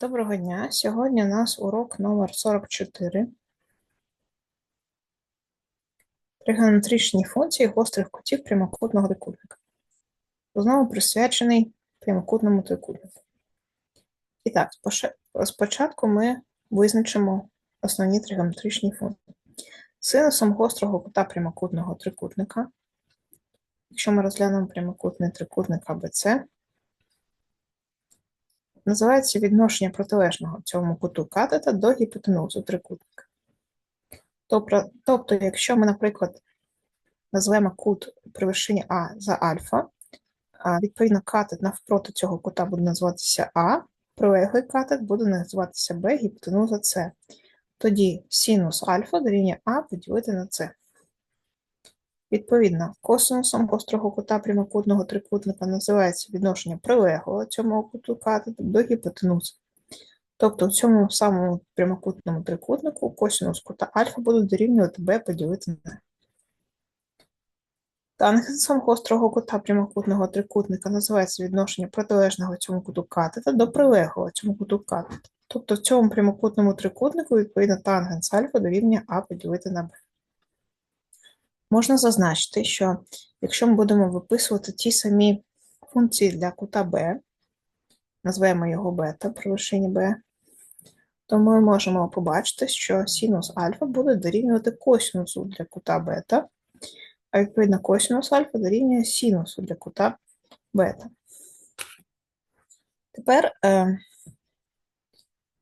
Доброго дня. Сьогодні у нас урок номер 44. Тригонометричні функції гострих кутів прямокутного трикутника. Знову присвячений прямокутному трикутнику. І так, спочатку ми визначимо основні тригонометричні функції. Синусом гострого кута прямокутного трикутника. Якщо ми розглянемо прямокутний трикутник АБЦ, називається відношення протилежного цьому куту катета до гіпотенузу трикутника. Тобто, якщо ми, наприклад, назвемо кут при вершині А за альфа, відповідно, катет навпроти цього кута буде називатися А, прилеглий катет буде називатися Б, гіпотенуза С. Тоді синус альфа дорівнює А поділити на С. Відповідно, косинусом гострого кута прямокутного трикутника називається відношення прилеглого цьому куту катету до гіпотенузи. Тобто в цьому самому прямокутному трикутнику косинус кута альфа буде дорівнювати b поділити на. Тангенсом гострого кута прямокутного трикутника називається відношення протилежного цьому куту катета до прилеглого цьому куту катета. Тобто в цьому прямокутному трикутнику, відповідно, тангенс альфа дорівнює а поділити на b. Можна зазначити, що якщо ми будемо виписувати ті самі функції для кута b, назвемо його бета при вершині b, то ми можемо побачити, що синус альфа буде дорівнювати косинусу для кута бета, а відповідно косинус альфа дорівнює синусу для кута бета. Тепер е,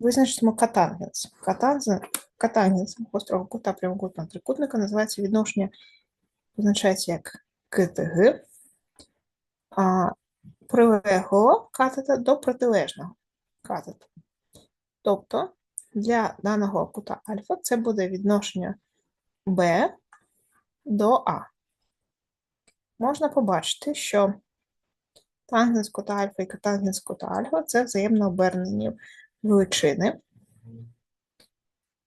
визначимо катангенс. Катангенс гострого кута прямокутного трикутника називається відношення позначається як КТГ, а прилеглого катета до протилежного катета. Тобто для даного кута альфа це буде відношення Б до А. Можна побачити, що тангенс кута альфа і катангенс кута альфа це взаємно обернені величини.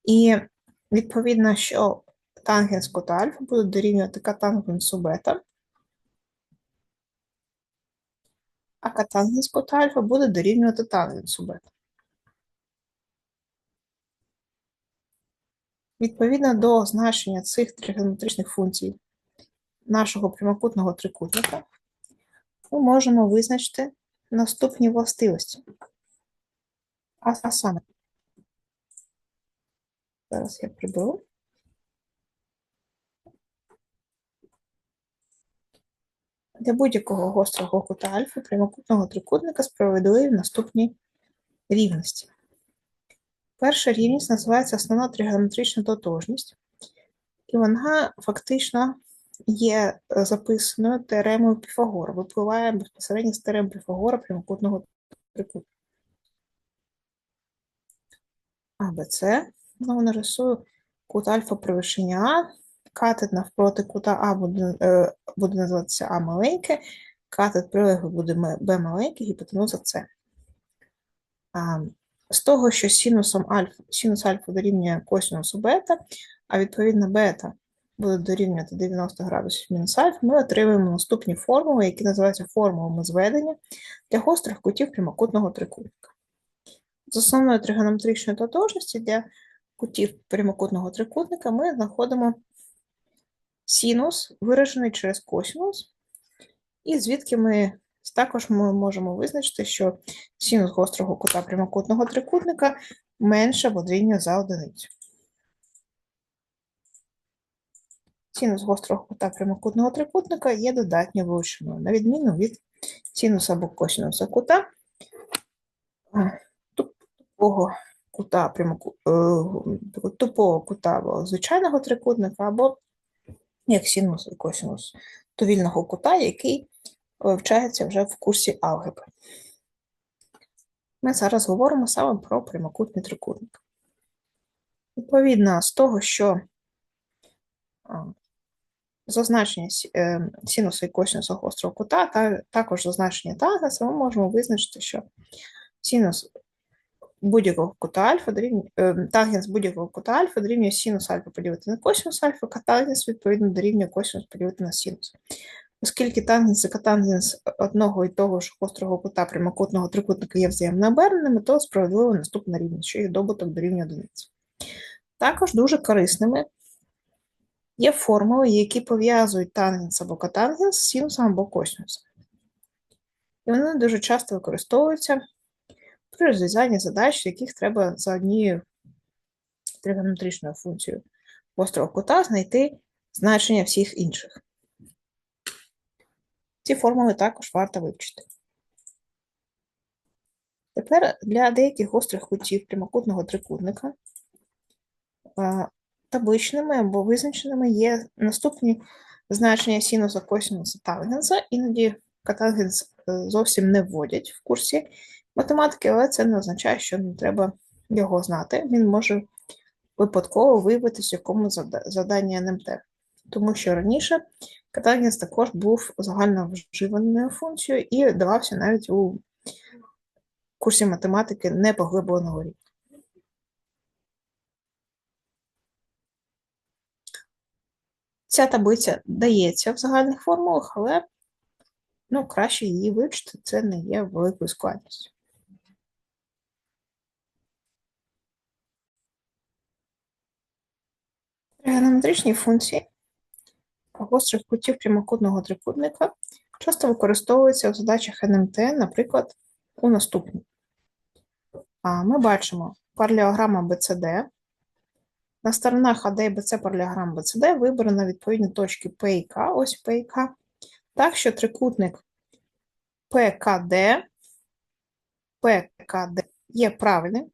І відповідно, що тангенс кота альфа буде дорівнювати катангенсу бета, а катангенс кота альфа буде дорівнювати тангенсу бета. Відповідно до значення цих тригонометричних функцій нашого прямокутного трикутника, ми можемо визначити наступні властивості. А саме, зараз я приберу. Для будь-якого гострого кута альфа прямокутного трикутника справедливі наступні рівності. Перша рівність називається основна тригонометрична тотожність, і вона фактично є е, записаною теоремою Піфагора, випливає безпосередньо з теореми Піфагора прямокутного трикутника. АБЦ, знову нарисую кут альфа при вершині А, катет навпроти кута А буде е, буде називатися А маленьке, катет прилеглий буде Б маленьке, гіпотенуза С. З того, що синусом альфа, синус альфа дорівнює косинусу бета, а відповідно бета буде дорівнювати 90 градусів мінус альфа, ми отримуємо наступні формули, які називаються формулами зведення для гострих кутів прямокутного трикутника. З основною тригонометричною тотожності для кутів прямокутного трикутника ми знаходимо синус виражений через косинус, і звідки ми також ми можемо визначити, що синус гострого кута прямокутного трикутника менше або за одиницю. Синус гострого кута прямокутного трикутника є додатньою величиною, на відміну від синуса або косинуса кута тупого кута прямоку... Е, тупого кута або звичайного трикутника або як синус і косинус довільного кута, який вивчається вже в курсі алгебри. Ми зараз говоримо саме про прямокутний трикутник. Відповідно, з того, що зазначення е, синуса і косинуса гострого кута, та також зазначення тангенса, ми можемо визначити, що синус будь-якого кута альфа дорівнює е, тангенс будь-якого кута альфа дорівнює синус альфа поділити на косинус альфа, а тангенс, відповідно, дорівнює косинус поділити на синус. Оскільки тангенс і котангенс одного і того ж гострого кута прямокутного трикутника є взаємно оберненими, то справедливо наступна рівність, що їх добуток дорівнює одиниці. Також дуже корисними є формули, які пов'язують тангенс або котангенс з синусом або косинусом. І вони дуже часто використовуються при розв'язанні задач, яких треба за однією тригонометричною функцією гострого кута знайти значення всіх інших. Ці формули також варто вивчити. Тепер для деяких гострих кутів прямокутного трикутника табличними або визначеними є наступні значення синуса, косинуса, тангенса. Іноді котангенс е, зовсім не вводять в курсі математики, але це не означає, що не треба його знати. Він може випадково виявитися в якомусь зада- заданні НМТ. Тому що раніше котангенс також був загально вживаною функцією і давався навіть у курсі математики непоглибленого рівня. Ця таблиця дається в загальних формулах, але ну, краще її вивчити, це не є великою складністю. Тригонометричні функції гострих кутів прямокутного трикутника часто використовуються в задачах НМТ, наприклад, у наступній. Ми бачимо паралелограма BCD. На сторонах АД і БЦ паралелограм BCD вибрано відповідні точки P і K, ось P і K, так що трикутник ПКД, ПКД є правильним,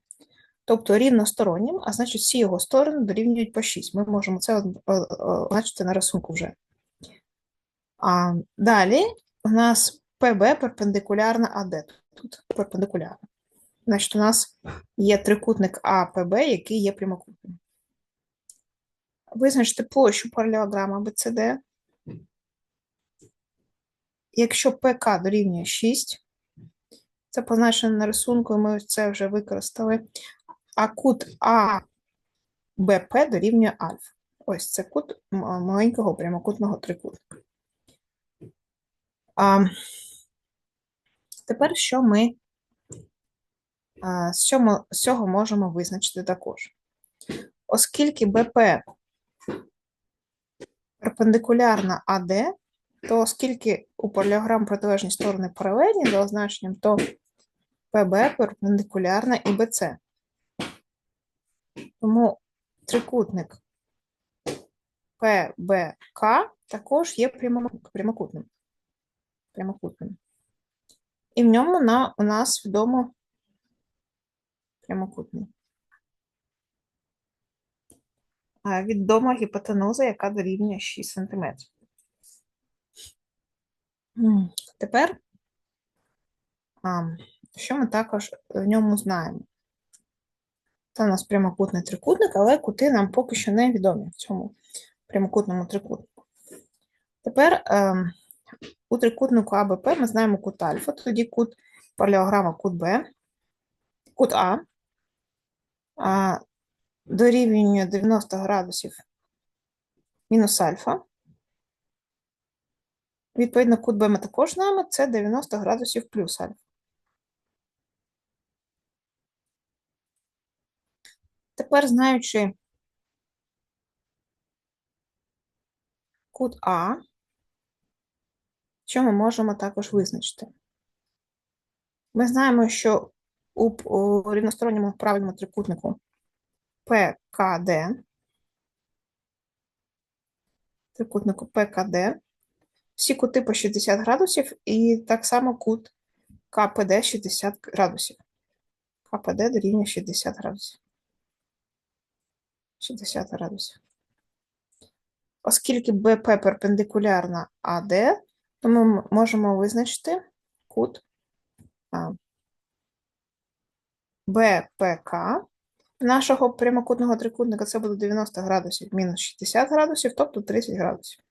тобто рівностороннім, а значить всі його сторони дорівнюють по 6. Ми можемо це од- о- о- означити на рисунку вже. А, далі у нас ПБ перпендикулярна АД. Тут перпендикулярна. Значить, у нас є трикутник АПБ, який є прямокутним. Визначте площу паралелограма БЦД. Якщо ПК дорівнює 6, це позначено на рисунку, ми це вже використали. А кут АБП дорівнює альфа. Ось це кут маленького прямокутного трикутника. А, тепер що ми а, з цього, з цього можемо визначити також? Оскільки БП перпендикулярна АД, то оскільки у паралелограм протилежні сторони паралельні за означенням, то ПБ перпендикулярна і БЦ. Тому трикутник ПБК також є прямокутним. прямокутним. І в ньому на, у нас відомо прямокутний. Відома гіпотенуза, яка дорівнює 6 см. Тепер, що ми також в ньому знаємо? Це у нас прямокутний трикутник, але кути нам поки що не відомі в цьому прямокутному трикутнику. Тепер ем, у трикутнику АБП ми знаємо кут альфа, тоді кут паралелограма кут Б, кут А, а дорівнює 90 градусів мінус альфа. Відповідно, кут Б ми також знаємо, це 90 градусів плюс альфа. Тепер, знаючи кут А, що ми можемо також визначити? Ми знаємо, що у, рівносторонньому правильному трикутнику ПКД, трикутнику ПКД, всі кути по 60 градусів, і так само кут КПД 60 градусів. КПД дорівнює 60 градусів. 60 градусів. Оскільки БП перпендикулярна АД, то ми можемо визначити кут БПК нашого прямокутного трикутника. Це буде 90 градусів мінус 60 градусів, тобто 30 градусів.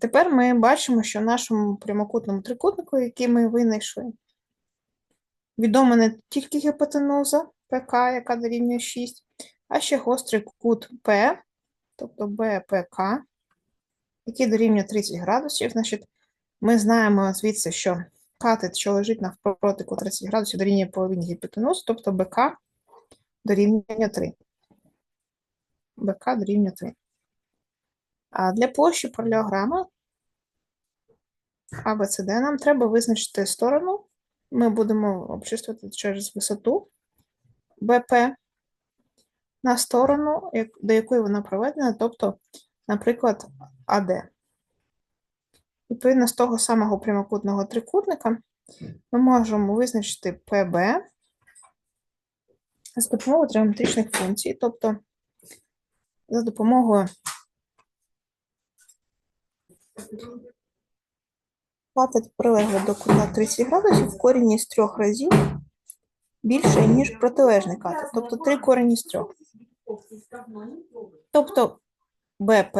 Тепер ми бачимо, що в нашому прямокутному трикутнику, який ми винайшли, відома не тільки гіпотенуза ПК, яка дорівнює 6, а ще гострий кут П, тобто БПК, який дорівнює 30 градусів. Значить, ми знаємо звідси, що катет, що лежить навпроти кут 30 градусів, дорівнює половині гіпотенузи, тобто БК дорівнює 3. БК дорівнює 3. А для площі паралелограма АБЦД нам треба визначити сторону. Ми будемо обчислювати через висоту БП на сторону, до якої вона проведена, тобто, наприклад, АД. Відповідно, з того самого прямокутного трикутника ми можемо визначити ПБ з допомогою тригонометричних функцій, тобто за допомогою Платить прилегло до кута 30 градусів в корені з трьох разів більше, ніж протилежний катет, тобто 3 корені з трьох. Тобто БП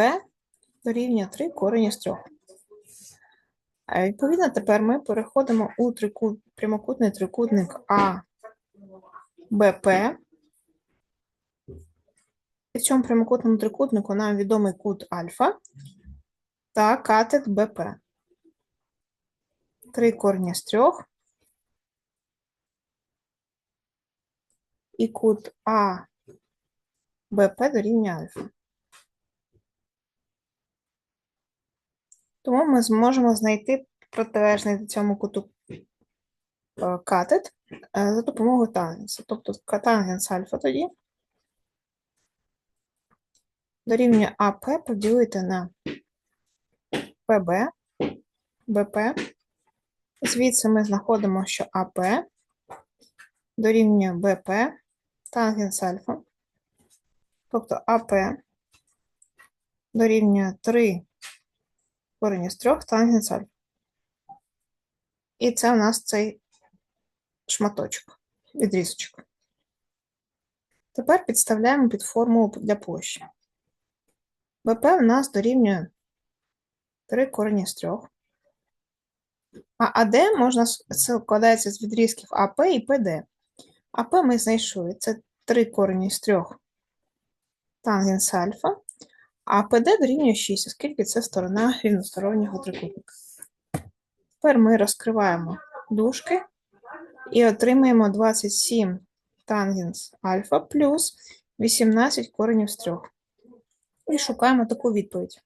дорівнює 3 корені з трьох. Відповідно, тепер ми переходимо у трикут, прямокутний трикутник А БП. В цьому прямокутному трикутнику нам відомий кут альфа та катет БП. 3 корені з трьох. І кут А БП дорівнює альфа. Тому ми зможемо знайти протилежний до цьому куту е, катет е, за допомогою тангенсу. Тобто тангенс альфа тоді дорівнює АП поділити на ПБ, БП. Звідси ми знаходимо, що АП дорівнює БП тангенс альфа. Тобто АП дорівнює 3 корені з 3 тангенс альфа. І це у нас цей шматочок, відрізочок. Тепер підставляємо під формулу для площі. БП у нас дорівнює 3 корені з 3. А АД можна складається з відрізків АП і ПД. АП ми знайшли. Це 3 корені з 3 тангенс альфа, а ПД дорівнює 6, оскільки це сторона рівностороннього трикутника. Тепер ми розкриваємо дужки і отримаємо 27 тангенс альфа плюс 18 коренів з 3. І шукаємо таку відповідь.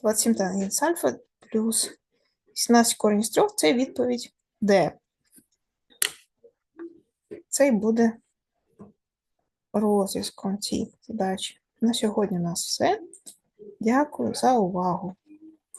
27 тангенс альфа плюс 18 корінь з 3 – це відповідь Д. Це і буде розв'язком цієї задачі. На сьогодні у нас все. Дякую за увагу.